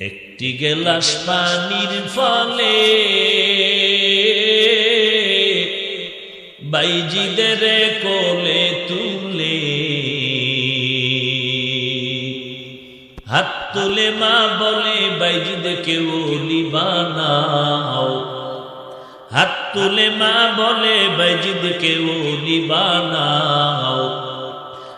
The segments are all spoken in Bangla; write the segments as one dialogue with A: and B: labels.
A: একটি গেলাস পানির ফলে বাইজিদের কোলে তুলে হাত তুলে মা বলে, বাইজিদ কেউ বানাও। হাত তুলে মা বলে, বাইজিদ কেউ বানাও।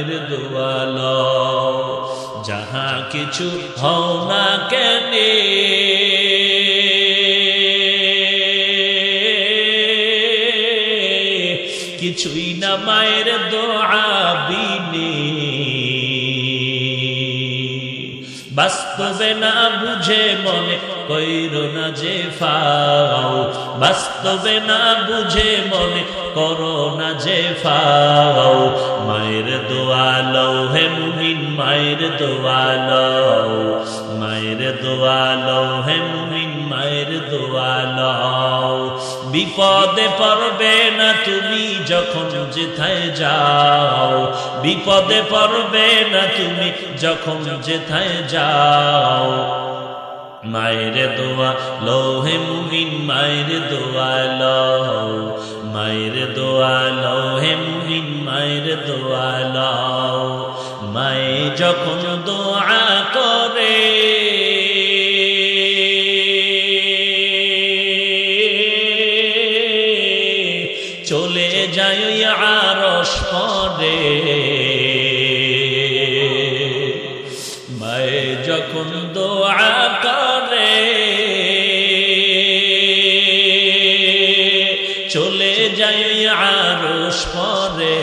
A: মায়ের দোয়ালো, যাহা কিছু হও না কেনে? কিছুই না মায়ের দোয়া বিনে। বাস্তবে না বুঝে মনে কইর না যে ফাও। বাস্তবে না বুঝে মনে করো না যে ফাও। মায়ের দোয়ালো হে মুমিন, মায়ের দোয়ালো মায়ের দোয়ালো হে মুমিন, মায়ের দোয়ালো বিপদে পড়বে না তুমি যখন যেথায় যাও। বিপদে পড়বে না তুমি যখন যেথায় যাও। মায়ের দোয়া, লোহে মুহিন মায়ের দোয়া, লও, মায়ের দোয়া, লোহে মুমিন মায়ের দোয়া, লও। মায়ে যখন দোয়া করে, চলে যায় আরস পরে। যখন দোয়া করে, চলে যায় ওই আরস পরে।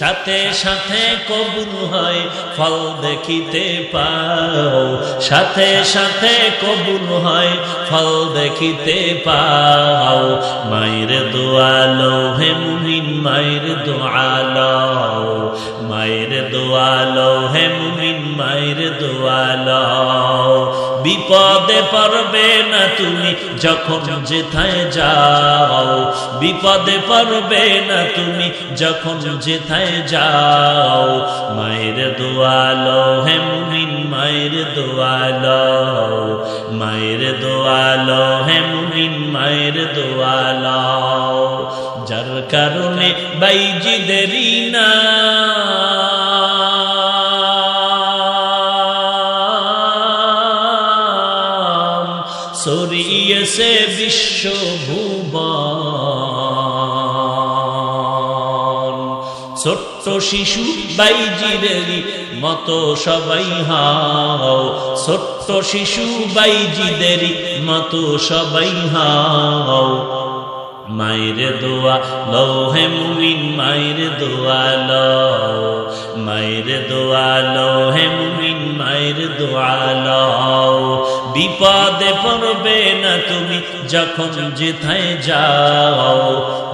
A: সাথে সাথে কবুল হয়, ফল দেখিতে পাও। সাথে সাথে কবুল হয়, ফল দেখিতে পাও। মায়ের দোয়ালো হে মুমিন মায়ের দোয়ালো দোয়ালো হে মুমিন মায়ের দোয়ালো বিপদে পড়বে না তুমি যখন যেথায় যাও। বিপদে পড়বে না তুমি যখন যেথায় যাও। মায়ের দোয়ালো হে মুমিন মায়ের দোয়ালো মায়ের দোয়ালো হে মুমিন মায়ের দোয়ালো যার কারণে বাইজি দেরি না। সরিয়েছে বিশ্বভুবন। ছোট্ট শিশু বাইজিদেরই মতো সবাই হাও। ছোট্ট শিশু বাইজিদেরই মতো সবাই হাও। মায়ের দোয়া লৌহে মুমিন, মায়ের দোয়া লও। মায়ের দোয়া লৌহে মুমিন, মায়ের দোয়া লও। বিপদে পড়বে না তুমি যখন যেথায় যাও।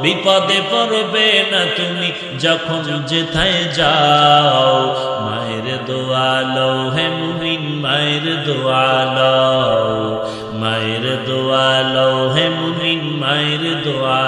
A: বিপদে পড়বে না তুমি যখন যেথায় যাও। মায়ের দোয়ালো, হে মুমিন, মায়ের দোয়ালো। মায়ের দোয়ালো, হে মুমিন, মায়ের দোয়া